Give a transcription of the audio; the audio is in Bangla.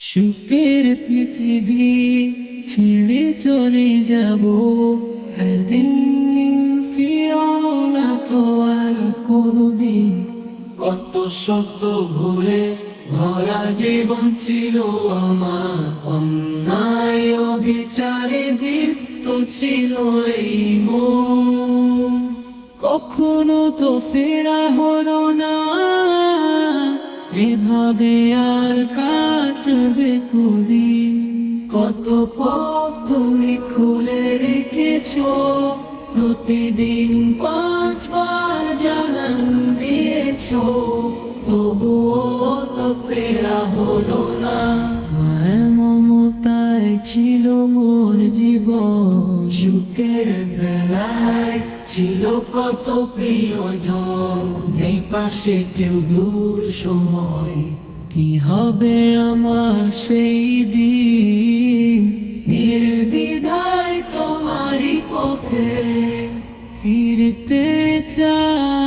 সুখের পৃথিবী ছেড়ে চলে যাব। একদিন ফিরাও না তো আর কোনদিন। কত শব্দ ভুলে ভরা জীবন ছিল আমার। অন্যায় অবিচারে দীপ্ত ছিল এই মন। কখনো তো ফেরা হলো না এভাবে আর কাটবে কুদিন? কত পথ তুমি খুলে রেখেছ? প্রতিদিন পাঁচবার জানান দিয়েছ। তবুও তো ফেরা হলো না। মায়া মমতায় ছিল মোর জীবন। সুখের বেলায়। ছিল কত প্রিয়জন। এই পাশে কেউ দূর সময়। কি হবে আমার সেই দিন? নির্দ্বিধায় তোমারই পথে ফিরতে চাই।